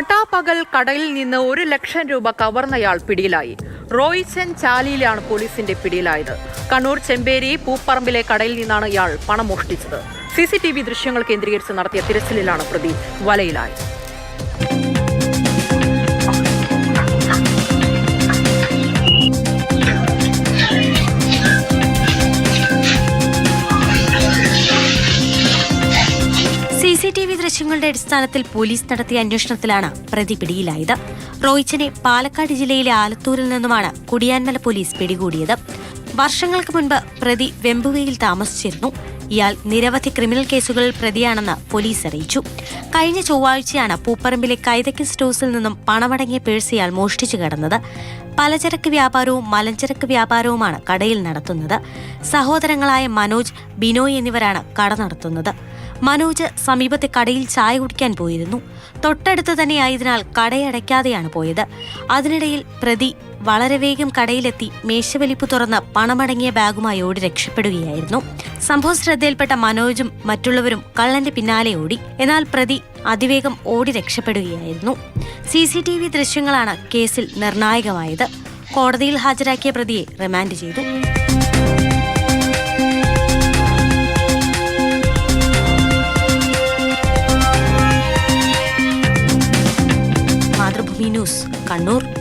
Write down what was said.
പട്ടാപ്പകൽ കടയിൽ നിന്ന് ഒരു ലക്ഷം രൂപ കവർന്നയാൾ പിടിയിലായി. റോയിസൻ ചാലിയിലാണ് പോലീസിന്റെ പിടിയിലായത്. കണ്ണൂർ ചെമ്പേരി പൂപ്പറമ്പിലെ കടയിൽ നിന്നാണ് ഇയാൾ പണം മോഷ്ടിച്ചത്. സി സി ടി വി ദൃശ്യങ്ങൾ കേന്ദ്രീകരിച്ച് നടത്തിയ തിരച്ചിലിലാണ് പ്രതി വലയിലായത്. ടി ദൃശ്യങ്ങളുടെ അടിസ്ഥാനത്തിൽ പോലീസ് നടത്തിയ അന്വേഷണത്തിലാണ് പ്രതി പിടിയിലായത്. റോയിച്ചനെ പാലക്കാട് ജില്ലയിലെ ആലത്തൂരിൽ നിന്നുമാണ് കുടിയാൻമല പോലീസ് പിടികൂടിയത്. വർഷങ്ങൾക്ക് മുൻപ് പ്രതി വെമ്പുവയിൽ താമസിച്ചിരുന്നു. ഇയാൾ നിരവധി ക്രിമിനൽ കേസുകളിൽ പ്രതിയാണെന്ന് പോലീസ് അറിയിച്ചു. കഴിഞ്ഞ ചൊവ്വാഴ്ചയാണ് പൂപ്പറമ്പിലെ കൈതയ്ക്കൽ സ്റ്റോഴ്സിൽ നിന്നും പണമടങ്ങിയ പേഴ്സ് ഇയാൾ മോഷ്ടിച്ചു കടന്നത്. പലചരക്ക് വ്യാപാരവും മലഞ്ചരക്ക് വ്യാപാരവുമാണ് കടയിൽ നടത്തുന്നത്. സഹോദരങ്ങളായ മനോജ് ബിനോയ് എന്നിവരാണ് കട നടത്തുന്നത്. മനോജ് സമീപത്തെ കടയിൽ ചായ കുടിക്കാൻ പോയിരുന്നു. തൊട്ടടുത്ത് തന്നെയായതിനാൽ കടയടയ്ക്കാതെയാണ് പോയത്. അതിനിടയിൽ പ്രതി വളരെ വേഗം കടയിലെത്തി മേശവലിപ്പ് തുറന്ന് പണമടങ്ങിയ ബാഗുമായി ഓടി രക്ഷപ്പെടുകയായിരുന്നു. സംഭവം ശ്രദ്ധയിൽപ്പെട്ട മനോജും മറ്റുള്ളവരും കള്ളന്റെ പിന്നാലെ ഓടി. എന്നാൽ പ്രതി അതിവേഗം ഓടി രക്ഷപ്പെടുകയായിരുന്നു. സി സി ടി വി ദൃശ്യങ്ങളാണ് കേസിൽ നിർണായകമായത്. കോടതിയിൽ ഹാജരാക്കിയ പ്രതിയെ റിമാൻഡ് ചെയ്തു. മാതൃഭൂമി ന്യൂസ് കണ്ണൂർ.